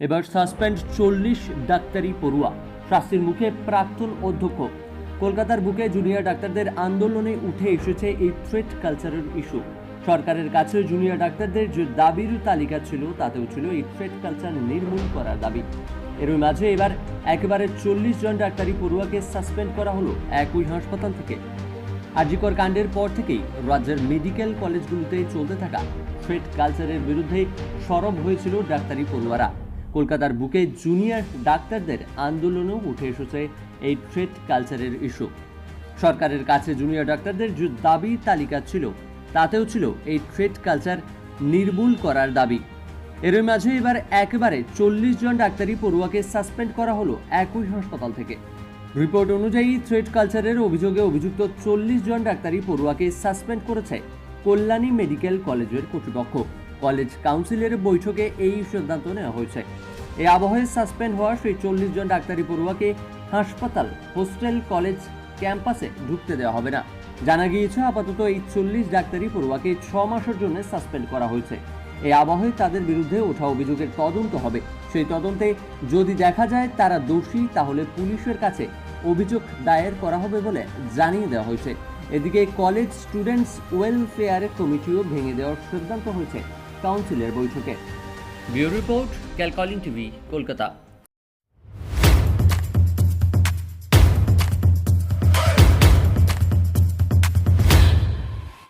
এবার সাসপেন্ড চল্লিশ ডাক্তারি পড়ুয়া। শাস্তির মুখে প্রাক্তন অধ্যক্ষ। কলকাতার বুকে জুনিয়র ডাক্তারদের আন্দোলনে উঠে এসেছে এই থ্রেট কালচারের ইস্যু সরকারের কাছে জুনিয়র ডাক্তারদের যে দাবির তালিকা ছিল, তাতেও ছিল এই থ্রেট কালচার নির্মূল করার দাবি। এর মাঝে এবার একেবারে চল্লিশ জন ডাক্তারি পড়ুয়াকে সাসপেন্ড করা হলো একই হাসপাতাল থেকে। আরজিকর কাণ্ডের পর থেকেই রাজ্যের মেডিকেল কলেজগুলোতে চলতে থাকা থ্রেট কালচারের বিরুদ্ধে সরব হয়েছিল ডাক্তারি পড়ুয়ারা। কলকাতার বুকে জুনিয়র ডাক্তারদের আন্দোলনেও উঠে এসেছে এই ট্রেড কালচারের ইস্যু। সরকারের কাছে জুনিয়র ডাক্তারদের যে দাবি তালিকা ছিল, তাতেও ছিল এই ট্রেড কালচার নির্মূল করার দাবি। এর মাঝে এবার একেবারে চল্লিশ জন ডাক্তারি পড়ুয়াকে সাসপেন্ড করা হলো একই হাসপাতাল থেকে। রিপোর্ট অনুযায়ী থ্রেড কালচারের অভিযোগে অভিযুক্ত চল্লিশ জন ডাক্তারি পড়ুয়াকে সাসপেন্ড করেছে কল্যাণী মেডিকেল কলেজের কর্তৃপক্ষ। কলেজ কাউন্সিলের বৈঠকে এই সিদ্ধান্ত নেওয়া হয়েছে। এই আবহে সাসপেন্ড হওয়া সেই চল্লিশ জন ডাক্তারি পড়ুয়াকে হাসপাতাল, হোস্টেল, কলেজ, ক্যাম্পাসে ঢুকতে দেওয়া হবে না। জানা গিয়েছে, আপাতত এই চল্লিশ ডাক্তারি পড়ুয়াকে ছ মাসের জন্য সাসপেন্ড করা হয়েছে। এই আবহে তাদের বিরুদ্ধে ওঠা অভিযোগের তদন্ত হবে। সেই তদন্তে যদি দেখা যায় তারা দোষী, তাহলে পুলিশের কাছে অভিযোগ দায়ের করা হবে বলে জানিয়ে দেওয়া হয়েছে। এদিকে কলেজ স্টুডেন্টস ওয়েলফেয়ার কমিটিও ভেঙে দেওয়ার সিদ্ধান্ত হয়েছে। কাউন্সিলের বৈঠকে। ব্যুরো রিপোর্ট ক্যালকলিং টিভি কলকাতা।